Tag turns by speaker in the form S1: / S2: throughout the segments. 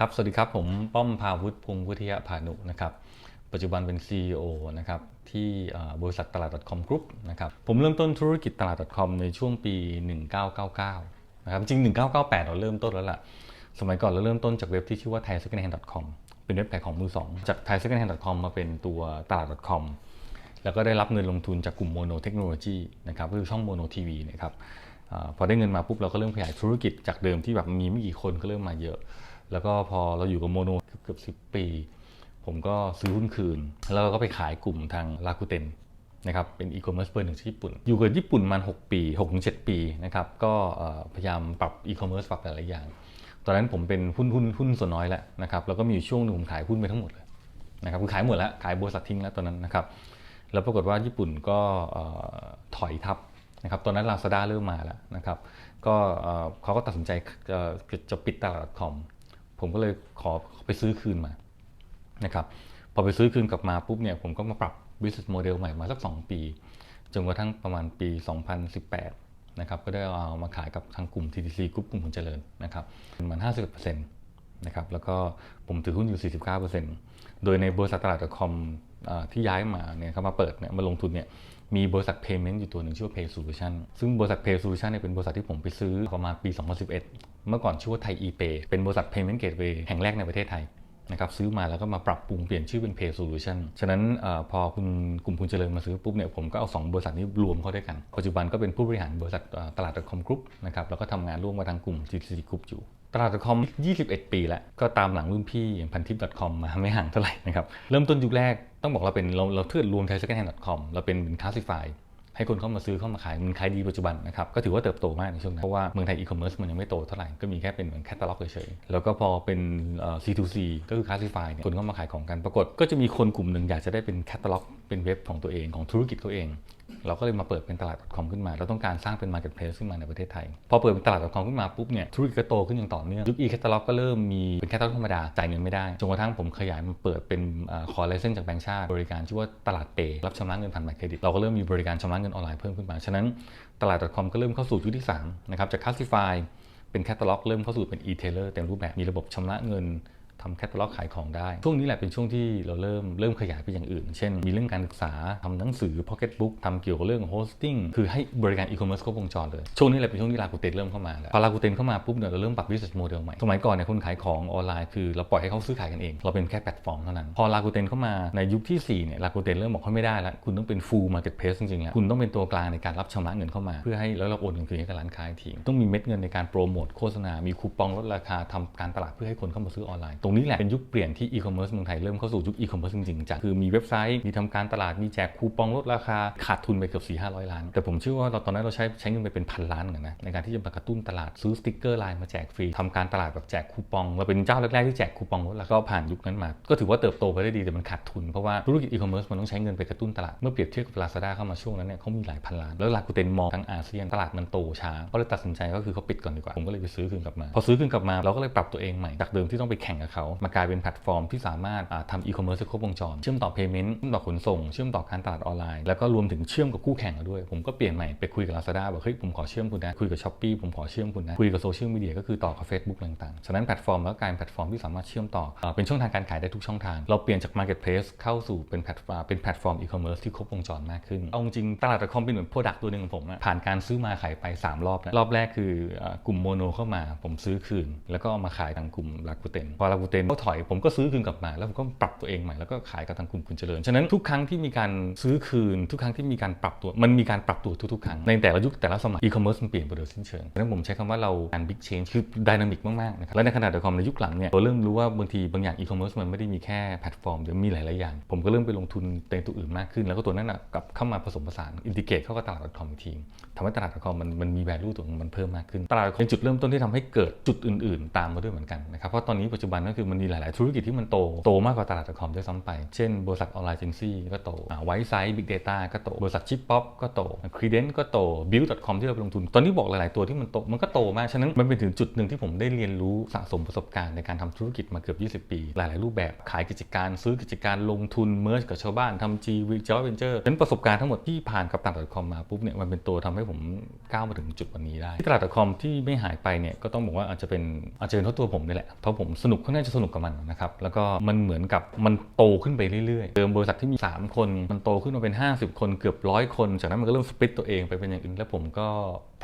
S1: ครับ สวัสดีครับ ผมป้อมพาวุฒิพงศ์วุฒิยพานุนะครับ ปัจจุบันเป็น CEO นะครับที่บริษัทตลาด .com group นะครับ ผมเริ่มต้นธุรกิจตลาด .com ในช่วงปี 1999 นะครับ จริง 1998 เราเริ่มต้นแล้วล่ะ สมัยก่อนเราเริ่มต้นจากเว็บที่ชื่อว่า thaisecondhand.com เป็นเว็บขายของมือสอง จาก thaisecondhand.com มาเป็นตัวตลาด .com แล้วก็ได้รับเงินลงทุนจากกลุ่มโมโนเทคโนโลยีนะครับคือช่องโมโนทีวีนะครับอพอได้เงินมาปุ๊บเราก็เริ่มขยายธุรกิจจากเดิมที่แบบมีไม่กี่คนก็เริ่มมาเยอะ แล้วก็พอเราอยู่กับโมโนเกือบสิบปี ผมก็ซื้อหุ้นคืน แล้วเราก็ไปขายกลุ่มทางลาคูเตนนะครับเป็นอีคอมเมิร์ซเบอร์หนึ่งที่ญี่ปุ่น อยู่กับญี่ปุ่นมา6ปี6-7ปีนะครับก็พยายามปรับอีคอมเมิร์ซปรับหลายอย่าง ตอนนั้นผมเป็นหุ้นหุ้นหุ้นส่วนน้อยแล้วนะครับแล้วก็มีอยู่ช่วงหนึ่งผมขายหุ้นไปทั้งหมดเลยนะครับคือขายหมดแล้ว ขายบริษัททิ้งแล้วตอนนั้นนะครับแล้วปรากฏว่าญี่ปุ่นก็ถอยทับนะครับตอนนั้น Lazada เริ่มมาแล้วนะครับก็เขาก็ตัดสินใจเอ่อจะปิดตลาด .com ผมก็เลยขอไปซื้อคืนมานะครับพอไปซื้อคืนกลับมาปุ๊บเนี่ยผมก็มาปรับ business model ใหม่มาสัก 2 ปี จนกระทั่งประมาณปี 2018นะครับก็ได้เอามาขายกับทางกลุ่ม TTC กรุ๊ปกลุ่มผลเจริญนะครับประมาณ51%น นะครับแล้วก็ผมถือหุ้นอยู่ 49%โดยในบริษัทตลาด .com อ่าที่ย้ายมาเนี่ยเข้ามาเปิดเนี่ยมาลงทุนเนี่ยมีบริษัท payment อยู่ตัวหนึ่งชื่อว่า pay solution ซึ่งบริษัท pay solution เนี่ยเป็นบริษัทที่ผมไปซื้อประมาณปี 2011 เมื่อก่อนชื่อว่าไทยอีเปเป็นบริษัท payment gateway แห่งแรกในประเทศไทย นะครับซื้อมาแล้วก็มาปรับปรุงเปลี่ยนชื่อเป็น pay solution ฉะนั้นอพอคุณกลุ่มคุณเจริญมาซื้อปุ๊บเนี่ยผมก็เอา 2 บริษัทนี้รวมเข้าด้วยกัน ปัจจุบันก็เป็นผู้บริหารบริษัทเอ่อตลาด .com group นะครับแล้วก็ทำงานร่วมกับทางกลุ่ม GTC group อยู่ตลาด .com 21 ปีแล้ว ก็ตามหลังรุ่นพี่อย่างพันทิป .com มาไม่ห่างเท่าไหร่นะครับ เริ่มต้นยุคแรกต้องบอกเราเป็นเราเราเทือดรวมไทย second hand com เราเป็นคลาสสิฟาย ให้คนเข้ามาซื้อเข้ามาขายมันขายดีปัจจุบันนะครับก็ถือว่าเติบโตมากในช่วงนั้นเพราะว่าเมืองไทยอีคอมเมิร์ซมันยังไม่โตเท่าไหร่ก็มีแค่เป็นเหมือนแคตตาล็อกเฉยๆแล้วก็พอเป็น C2C ก็คือคลาสสิฟายเนี่ยคนเข้ามาขายของกันปรากฏ ก็จะมีคนกลุ่มหนึ่งอยากจะได้เป็นแคตตาล็อกเป็นเว็บของตัวเองของธุรกิจเขาเอง เราก็เลยมาเปิดเป็นตลาด .com ขึ้นมา เราต้องการสร้างเป็น marketplace ขึ้นมาในประเทศไทย พอเปิดเป็นตลาด .com ขึ้นมาปุ๊บเนี่ยธุรกิจก็โตขึ้นอย่างต่อเนื่องยุค e-catalog ก็เริ่มมีเป็นแคตตาล็อกธรรมดาจ่ายเงินไม่ได้จนกระทั่งผมขยายมาเปิดเป็นอ่อขอไลเซนส์จากแบงก์ชาติ บริการชื่อว่าตลาดเปรับชำระเงินผ่านบัตรเครดิตเราก็เริ่มมีบริการชำระเงินออนไลน์เพิ่มขึ้นมาฉะนั้นตลาด .com ก็เริ่มเข้าสู่ยุคที่3นะครับจาก classify เป็นแคตตาล็อกเริ่มเข้าสู่เป็น e-tailer เต็มรูปแบบมีระบบชำระเงิน ทำแคตตาล็อกขายของได้ ช่วงนี้แหละเป็นช่วงที่เราเริ่มเริ่มขยายไปอย่างอื่น เช่น มีเรื่องการศึกษาทำหนังสือ Pocket Book ทำเกี่ยวกับเรื่อง hosting คือให้บริการ e-commerce ครบวงจรเลย ช่วงนี้แหละเป็นช่วงที่ลากูเตนเริ่มเข้ามาแล้วพอลากูเตนเข้ามาปุ๊บเนี่ยเราเริ่มปรับ business model ใหม่ สมัยก่อนเนี่ยคนขายของออนไลน์คือเราปล่อยให้เขาซื้อขายกันเอง เราเป็นแค่แพลตฟอร์มเท่านั้น พอลากูเตนเข้ามาในยุคที่สี่เนี่ยลากูเตนเริ่มบอกเขาไม่ได้แล้วคุณต้องเป็น full marketplace จริงๆแล้วคุณต้องเป็นตัวกลางในการรับชำระเงินเข้ามา เพื่อให้แล้วเราโอนเงินคืนให้กับร้านค้าอีกทีต้องมีเม็ดเงินในการโปรโมทโฆษณา มีคูปองลดราคาทำการตลาดเพื่อให้คนเข้ามาซื้อออนไลน์ตรงนี้แหละเป็นยุคเปลี่ยนที่ e-commerce เมืองไทยเริ่มเข้าสู่ยุค e-commerce จริงๆจังคือมีเว็บไซต์มีทำการตลาดมีแจกคูปองลดราคาขาดทุนไปเกือบ4 5 0 0 ล้าน แต่ผมเชื่อว่าเราตอนนั้นเราใช้ใช้เงินไปเป็นพันล้านเหมือนกันนะในการที่จะมากระตุ้นตลาดซื้อสติ๊กเกอร์ไลน์มาแจกฟรีทำการตลาดแบบแจกคูปองเราเป็นเจ้าแรกๆที่แจกคูปองลดราคาก็ผ่านยุคนั้นมา ก็ถือว่าเติบโตไปได้ดีแต่มันขาดทุนเพราะว่าธุรกิจ e-commerce มันต้องใช้เงินไปกระตุ้นตลาดเมื่อเปรียบเทียบกับ Lazada เข้ามาช่วงนั้นเนี่ยเขามีหลายพันล้านแล้วลากูเตนมองทั้งอาเซียนตลาดมันโตช้าก็เลยตัดสินใจก็คือเขาปิดก่อนดีกว่าผมก็เลยไปซื้อคืนกลับมา พอซื้อคืนกลับมาเราก็เลยปรับตัวเองใหม่จากเดิมที่ต้องไปแข่งกับเขามากลายเป็นแพลตฟอร์มที่สามารถทำ e-commerce ให้ครบวงจร เชื่อมต่อ payment เชื่อมต่อขนส่ง เชื่อมต่อการตลาดออนไลน์ แล้วก็รวมถึงเชื่อมกับคู่แข่งเราด้วย ผมก็เปลี่ยนใหม่ไปคุยกับ Lazada บอกเฮ้ยผมขอเชื่อมคุณนะคุยกับ Shopee ผมขอเชื่อมคุณนะคุยกับโซเชียลมีเดียก็คือต่อกับ Facebook ต่างๆฉะนั้นแพลตฟอร์มแล้วกลายเป็นแพลตฟอร์มที่สามารถเชื่อมต่ออเป็นช่องทางการขายได้ทุกช่องทางเราเปลี่ยนจาก marketplace เข้าสู่เป็นแพลตฟอร์มเป็นแพลตฟอร์ม e-commerce ที่ครบวงจรมากขึ้นเอาจริงๆตลาด .com เป็นเหมือน product ตัวหนึ่งของผมอะผ่านการซื้อมาขายไป 3 รอบแล้วรอบแรกคือกลุ่มโมโนเข้ามา ผมซื้อคืน แล้วก็เอามาขายทางกลุ่มลากูเตนพอลากููเตนเขาถอยผมก็ซื้อคืนกลับมา แล้วผมก็ปรับตัวเองใหม่แล้วก็ขายกับทางกลุ่มคุณเจริญ ฉะนั้นทุกครั้งที่มีการซื้อคืน ทุกครั้งที่มีการปรับตัวมันมีการปรับตัวทุกๆครั้งในแต่ละยุคแต่ละสมัย e-commerce มันเปลี่ยนไปโดยสิ้นเชิงฉะนั้นผมใช้คำว่าเราการ big change คือ dynamic มากๆนะครับและในขณะเดียวกันในยุคหลังเนี่ยเราเริ่มรู้ว่าบางทีบางอย่าง e-commerce มันไม่ได้มีแค่แพลตฟอร์มเดี๋ยวมีหลายๆอย่าง ผมก็เริ่มไปลงทุนในตัวอื่นมากขึ้น แล้วก็ตัวนั้นนะกลับเข้ามาผสมผสานอินทิเกตเข้ากับตลาด .com อีกทีทำให้ตลาด .com มันมันมี value ตัวมันเพิ่มมากขึ้นตลาด .com เป็นจุดเริ่มต้นที่ทำให้เกิดจุดอื่น ๆ ตามมาด้วยเหมือนกันนะครับเพราะตอนนี้ปัจจุบันก็คือมันมีหลาย ๆ ธุรกิจที่มันโต โตมากกว่าตลาด .com ด้วยซ้ำไป เช่นบริษัทออนไลน์เจนซี่ก็โตไวซ์ไซส์บิ๊กเดต้าก็โต บริษัทชิปป๊อปก็โตครีเดนต์ก็โตบิล .com ที่เราไปลงทุน ตอนนี้บอกหลาย ๆ ตัวที่มันโต มันก็โตมาก ฉะนั้นมันเป็นถึงจุดหนึ่งที่ผมได้เรียนรู้สะสมประสบการณ์ในการทำธุรกิจมาเกือบ 20 ปี หลาย ๆ รูปแบบขายกิจการซื้อกิจการลงทุนเมิร์จกับชาวบ้านทำ G V Joint Venture นั้นประสบการณ์ทั้งหมดที่ผ่านกับตลาด .com มาปุ๊บเนี่ยมันเป็นตัวทำให้ผมก้าวมาถึงจุดวันนี้ได้ตลาด .com ที่ไม่หายไปเนี่ยก็ต้องบอกว่าอาจจะเป็นอาจจะเป็นเพราะตัวผมนี่แหละเพราะผมสนุกค่อนข้างจะสนุกกับมันนะครับ แล้วก็มันเหมือนกับมันโตขึ้นไปเรื่อยๆ เดิมบริษัทที่มี 3 คน มันโตขึ้นมาเป็น 50 คนเกือบร้อยคน จากนั้นมันก็เริ่มสปริตตัวเองไปเป็นอย่างอื่น แล้วผมก็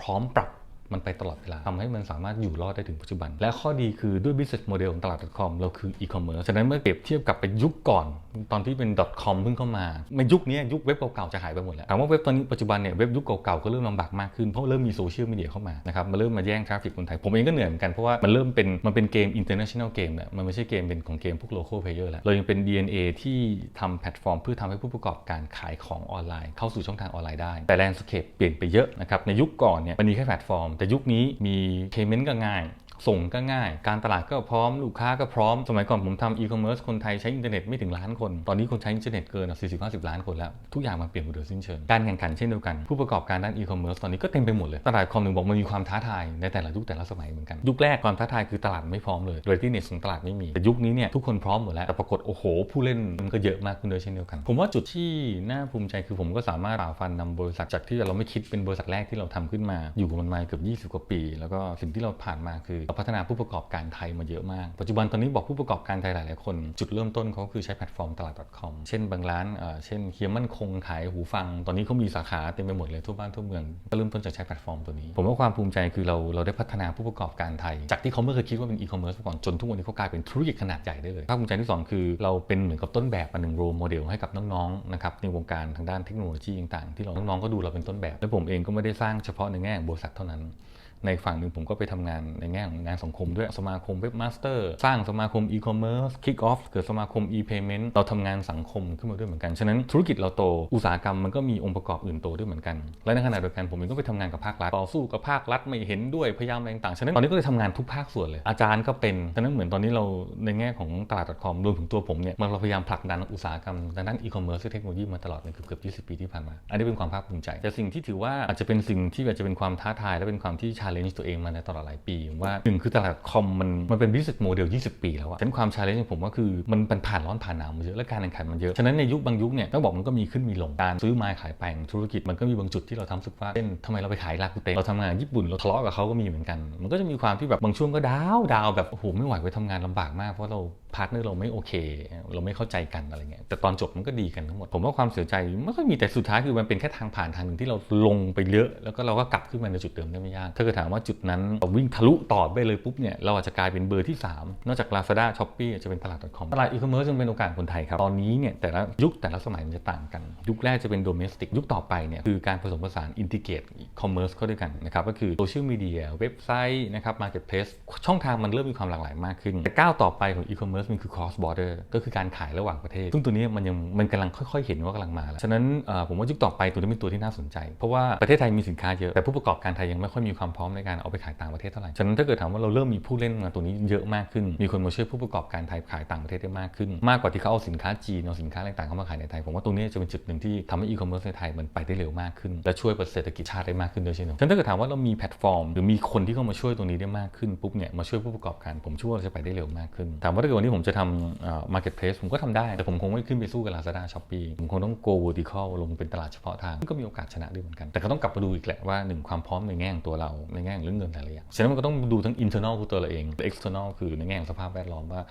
S1: พร้อมปรับ มันไปตลอดเวลาทำให้มันสามารถอยู่รอดได้ถึงปัจจุบัน และข้อดีคือด้วย business model ของตลาด .com เราคือ e-commerce ฉะนั้นเมื่อเปรียบเทียบกับไปยุคก่อน ตอนที่เป็น .com เพิ่งเข้ามาในยุคนี้ยุคเว็บเก่าๆจะหายไปหมดแล้วถามว่าเว็บตอนนี้ปัจจุบันเนี่ยเว็บยุคเก่าๆก็เริ่มลำบากมากขึ้นเพราะเริ่มมีโซเชียลมีเดียเข้ามานะครับมาเริ่มมาแย่งทราฟฟิกคนไทยผมเองก็เหนื่อยเหมือนกันเพราะว่ามันเริ่มเป็นมันเป็นเกม international game แล้วมันไม่ใช่เกมเป็นของเกมพวก local player แล้วเรายังเป็น DNA ที่ทำแพลตฟอร์ม เพื่อทำให้ผู้ประกอบการขายของออนไลน์ เข้าสู่ช่องทางออนไลน์ได้แต่แลนด์สเคปเปลี่ยนไปเยอะนะครับในยุคก่อนเนี่ยมันมีแค่แพลตฟอร์มแต่ยุคนี้มีเพย์เมนต์ก็ง่าย ส่งก็ง่าย การตลาดก็พร้อม ลูกค้าก็พร้อม สมัยก่อนผมทำอีคอมเมิร์ซคนไทยใช้อินเทอร์เน็ตไม่ถึงล้านคน ตอนนี้คนใช้อินเทอร์เน็ตเกิน40-50ล้านคนแล้ว ทุกอย่างมันเปลี่ยนหมดโดยสิ้นเชิง การแข่งขันเช่นเดียวกัน ผู้ประกอบการด้านอีคอมเมิร์ซตอนนี้ก็เต็มไปหมดเลย ตลาดคอมหนึ่งบอกมันมีความท้าทายในแต่ละยุคแต่ละสมัยเหมือนกัน ยุคแรกความท้าทายคือตลาดไม่พร้อมเลยเรตี้เน็ตของตลาดไม่มี แต่ยุคนี้เนี่ยทุกคนพร้อมหมดแล้ว แต่ปรากฏโอ้โห ผู้เล่นมันก็เยอะมากขึ้นโดยเช่นเดียวกัน ผมว่าจุดที่น่าภูมิใจคือผมก็สามารถฝ่าฟันนำบริษัทจากที่เราไม่คิดเป็นบริษัทแรกที่เราทำขึ้นมา อยู่กับมันมาเกือบ 20 กว่าปี แล้วก็สิ่งที่เราผ่านมาคือพัฒนาผู้ประกอบการไทยมาเยอะมาก ปัจจุบันตอนนี้บอกผู้ประกอบการไทยหลาย ๆ คน จุดเริ่มต้นเขาคือใช้แพลตฟอร์มตลาด .com เช่นบางร้านเช่นเฮียมั่นคงขายหูฟัง ตอนนี้เขามีสาขาเต็มไปหมดเลยทั่วบ้านทั่วเมืองก็เริ่มต้นจากใช้แพลตฟอร์มตัวนี้ ผมว่าความภูมิใจคือเราเราได้พัฒนาผู้ประกอบการไทย จากที่เขาไม่เคยคิดว่าเป็นอีคอมเมิร์ซมาก่อนจนทุกวันนี้เขากลายเป็นธุรกิจขนาดใหญ่ได้เลยภาคภูมิใจที่ 2 คือเราเป็นเหมือนกับต้นแบบอันหนึ่งโรโมเดลให้กับน้อง ๆ นะครับในวงการทางด้านเทคโนโลยีต่าง ๆ ที่เราน้อง ๆ ก็ดูเราเป็นต้นแบบ และผมเองก็ไม่ได้สร้างเฉพาะในแง่บริษัทเท่านั้น ในฝั่งหนึ่งผมก็ไปทำงานในแง่ของงานสังคมด้วยสมาคมเว็บมาสเตอร์สร้างสมาคมอีคอมเมิร์ซคิกออฟเกิดสมาคมอีเพย์เมนต์เราทำงานสังคมขึ้นมาด้วยเหมือนกัน ฉะนั้นธุรกิจเราโตอุตสาหกรรมมันก็มีองค์ประกอบอื่นโตด้วยเหมือนกัน และในขณะเดียวกันผมเองก็ไปทำงานกับภาครัฐต่อสู้กับภาครัฐไม่เห็นด้วยพยายามอะไรต่างฉะนั้นตอนนี้ก็เลยทำงานทุกภาคส่วนเลย อาจารย์ก็เป็นฉะนั้นเหมือนตอนนี้เราในแง่ของตลาด .com รวมถึงตัวผมเนี่ยมันเราพยายามผลักดันอุตสาหกรรมด้านอีคอมเมิร์ซเทคโนโลยีมาตลอดในเกือบๆ20 ปีที่ผ่านมา อันนี้เป็นความภาคภูมิใจ แต่สิ่งที่ถือว่าอาจจะเป็นสิ่งที่อาจจะเป็นความท้าทายและเป็นความที่ชาเลนจ์ตัวเองมาในตลอดหลายปีว่าหนึ่งคือตลาดคอมมันมันเป็นบิสเนสโมเดล 20 ปีแล้วอะฉะนั้นความชาเลนจ์ของผมก็คือมันเป็นผ่านร้อนผ่านหนาวมาเยอะและการแข่งขันมันเยอะ ฉะนั้นในยุคบางยุคเนี่ยต้องบอกมันก็มีขึ้นมีลงการซื้อมาขายไปของธุรกิจมันก็มีบางจุดที่เราทำสึกว่าเช่นทำไมเราไปขายลาคุเตเราทำงานญี่ปุ่นเราทะเลาะกับเขาก็มีเหมือนกัน มันก็จะมีความที่แบบบางช่วงก็ดาวดาวแบบโอ้โหไม่ไหวไปทำงานลำบากมากเพราะเรา พาร์ทเนอร์เราไม่โอเค เราไม่เข้าใจกันอะไรเงี้ยแต่ตอนจบมันก็ดีกันทั้งหมด ผมว่าความเสียใจไม่ค่อยมีแต่สุดท้ายคือมันเป็นแค่ทางผ่านทางหนึ่งที่เราลงไปเยอะ แล้วก็เราก็กลับขึ้นมาในจุดเดิมได้ไม่ยาก ถ้าเกิดถามว่าจุดนั้นเราวิ่งทะลุต่อไปเลยปุ๊บเนี่ยเราอาจจะกลายเป็นเบอร์ที่ 3 นอกจาก Lazada Shopee จะเป็นตลาด .com ตลาดอีคอมเมิร์ซจึงเป็นโอกาสคนไทยครับตอนนี้เนี่ยแต่ละยุคแต่ละสมัยมันจะต่างกัน ยุคแรกจะเป็นโดเมสติกยุคต่อไปเนี่ยคือการผสมผสานอินทิเกรตคอมเมิร์ซเข้าด้วยกันนะครับก็คือโซเชียลมีเดียเว็บไซต์นะครับมาร์เก็ตเพลสช่องทางมันเริ่มมีความหลากหลายมากขึ้นแต่ก้าวต่อไปของอีคอมเมิร์ซมันคือ cross border ก็คือการขายระหว่างประเทศ ซึ่งตัวนี้มันยังมันกำลังค่อยๆ เห็นว่ากำลังมาแล้ว ฉะนั้นผมว่ายุคต่อไปตัวนี้เป็นตัวที่น่าสนใจ เพราะว่าประเทศไทยมีสินค้าเยอะ แต่ผู้ประกอบการไทยยังไม่ค่อยมีความพร้อมในการเอาไปขายต่างประเทศเท่าไหร่ ฉะนั้นถ้าเกิดถามว่าเราเริ่มมีผู้เล่นมาตัวนี้เยอะมากขึ้น มีคนมาช่วยผู้ประกอบการไทยขายต่างประเทศได้มากขึ้น มากกว่าที่เขาเอาสินค้าจีนเอาสินค้าอะไรต่างเข้ามาขายในไทย ผมว่าตรงนี้จะเป็นจุดหนึ่งที่ทำให้อีคอมเมิร์ซในไทยมันไปได้เร็วมากขึ้น และช่วยเศรษฐกิจชาติได้มากขึ้นด้วยเช่นเดียวกันฉะนั้นถ้าเกิดถามว่าเรามีแพลตฟอร์ม หรือมีคนที่เข้ามาช่วยตรงนี้ได้มากขึ้นปุ๊บเนี่ยมาช่วยผู้ประกอบการผมเชื่อว่าจะไปได้เร็วมากขึ้นถามว่าถ้าเกิดวันนี้ผมจะทำมาร์เก็ตเพลสผมก็ทำได้ แต่ผมคงไม่ขึ้นไปสู้กับ Lazada Shopee ผมคงต้อง go vertical ลงเป็นตลาดเฉพาะทางก็มีโอกาสชนะด้วยเหมือนกัน แต่ก็ต้องกลับมาดูอีกแหละว่าหนึ่งความพร้อมในแง่ของตัวเราในแง่ของเรื่องเงินหลายๆอย่างฉะนั้นมันก็ต้องดูทั้ง internal คือตัวเราเอง external คือในแง่ของสภาพแวดล้อมว่า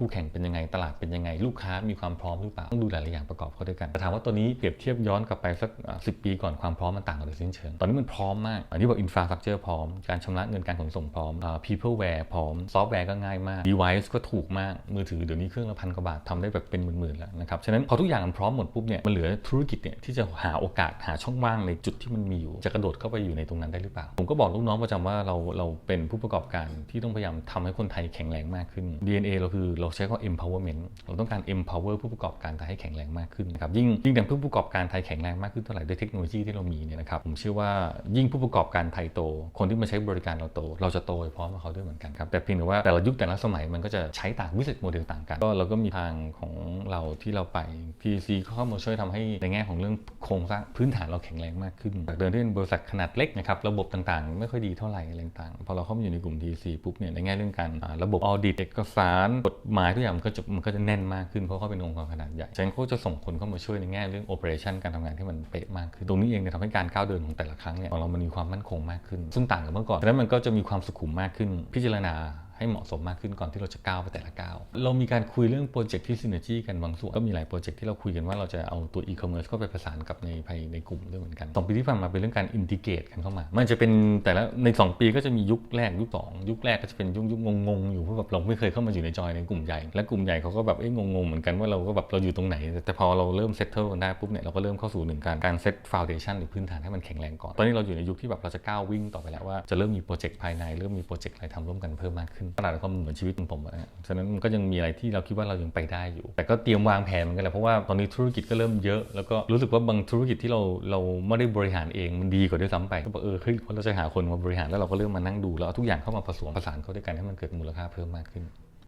S1: คู่แข่งเป็นยังไงตลาดเป็นยังไงลูกค้ามีความพร้อมหรือเปล่าต้องดูหลายๆอย่างประกอบเข้าด้วยกันแต่ถามว่าตัวนี้เปรียบเทียบย้อนกลับไปสักสิปีก่อนความพร้อมมันต่างกันโดยสิ้นเชิงตอนนี้มันพร้อมมากอันนี้บอกอินฟราสตรักเจอร์พร้อมการชำระเงินการขนส่งพร้อม peopleware พร้อมซอฟต์แวร์ก็ง่ายมาก device ก็ถูกมากมือถือเดี๋ยวนี้เครื่องละพันกว่าบาททำได้แบบเป็นหมื่นๆแล้วนะครับ ฉะนั้นพอทุกอย่างมันพร้อมหมดปุ๊บเนี่ยมันเหลือธุรกิจเนี่ยที่จะหาโอกาสหาช่องว่างในจุดที่มันมีอยู่ จะกระโดดเข้าไปอยู่ในตรงนั้นได้หรือเปล่า ผมก็บอกลูกน้องประจำว่าเราเราเป็นผู้ประกอบการที่ต้องพยายามทำให้คนไทยแข็งแรงมากขึ้น DNA เราคือเราใช้คำว่า empowerment เราต้องการ empower ผู้ประกอบการไทยให้แข็งแรงมากขึ้นนะครับยิ่งยิ่งแต่ผู้ประกอบการไทยแข็งแรงมากขึ้นเท่าไหร่ด้วยเทคโนโลยีที่เรามีเนี่ยนะครับผมเชื่อว่ายิ่งผู้ประกอบการไทยโต คนที่มาใช้บริการเราโต เราจะโตไปพร้อมกับเขาด้วยเหมือนกันครับแต่เพียงแต่ว่าแต่ละยุคแต่ละสมัยมันก็จะใช้ต่างวิสัยโมเดลต่างกัน ก็เราก็มีทางของเราที่เราไป PCC เข้ามาช่วยทำให้ในแง่ของเรื่องโครงสร้างพื้นฐานเราแข็งแรงมากขึ้น จากเดิมที่เป็นบริษัทขนาดเล็กนะครับระบบต่างๆ ไม่ค่อยดีเท่าไหร่อะไรต่างพอเราเข้ามาอยู่ในกลุ่ม TC ปุ๊บเนี่ยในแง่เรื่องการระบบออดิตเอกสารกฎหมายทุกอย่างมันก็จะมันก็จะแน่นมากขึ้นเพราะเขาเป็นองค์กรขนาดใหญ่ฉะนั้นเขาจะส่งคนเข้ามาช่วยในแง่เรื่องโอเปอเรชันการทำงานที่มันเป๊ะมากขึ้นตรงนี้เองเนี่ยทำให้การก้าวเดินของแต่ละครั้งเนี่ยของเรามันมีความมั่นคงมากขึ้น ซึ่งต่างกับเมื่อก่อนฉะนั้นมันก็จะมีความสุขุมมากขึ้นพิจารณา ให้เหมาะสมมากขึ้นก่อนที่เราจะก้าวไปแต่ละก้าว เรามีการคุยเรื่องโปรเจกต์ที่ซินเนจีกันบางส่วน ก็มีหลายโปรเจกต์ที่เราคุยกันว่าเราจะเอาตัวอีคอมเมิร์ซเข้าไปประสานกับในภายในกลุ่มด้วยเหมือนกันสองปีที่ผ่านมาเป็นเรื่องการอินทิเกรตกันเข้ามา มันจะเป็นแต่ละใน 2 ปีก็จะมียุคแรกยุคสองยุคแรกก็จะเป็นยุคยุคงงๆอยู่เพราะแบบเราไม่เคยเข้ามาอยู่ในจอยในกลุ่มใหญ่และกลุ่มใหญ่เขาก็แบบเอ้ยงงๆเหมือนกันว่าเราก็แบบเราอยู่ตรงไหน แต่พอเราเริ่มเซตเทิลกันได้ปุ๊บเนี่ยเราก็เริ่มเข้าสู่หนึ่งการการเซตฟาวเดชันหรือพื้นฐานให้มันแข็งแรงก่อนตอนนี้เราอยู่ในยุคที่แบบเราจะก้าววิ่งต่อไปแล้วว่าจะเริ่มมีโปรเจกต์ภายในเริ่มมีโปรเจกต์อะไรทำร่วมกันเพิ่มมากขึ้นตลาดคอมเหมือนชีวิตของผมนะฉะนั้นมันก็ยังมีอะไรที่เราคิดว่าเรายังไปได้อยู่ แต่ก็เตรียมวางแผนเหมือนกันแหละเพราะว่าตอนนี้ธุรกิจก็เริ่มเยอะ แล้วก็รู้สึกว่าบางธุรกิจที่เราเราไม่ได้บริหารเองมันดีกว่าด้วยซ้ำไปก็บอกเออเฮ้ยเราจะหาคนมาบริหารแล้วเราก็เริ่มมานั่งดูแล้วเอาทุกอย่างเข้ามาผสมผสานเข้าด้วยกันให้มันเกิดมูลค่าเพิ่มมากขึ้น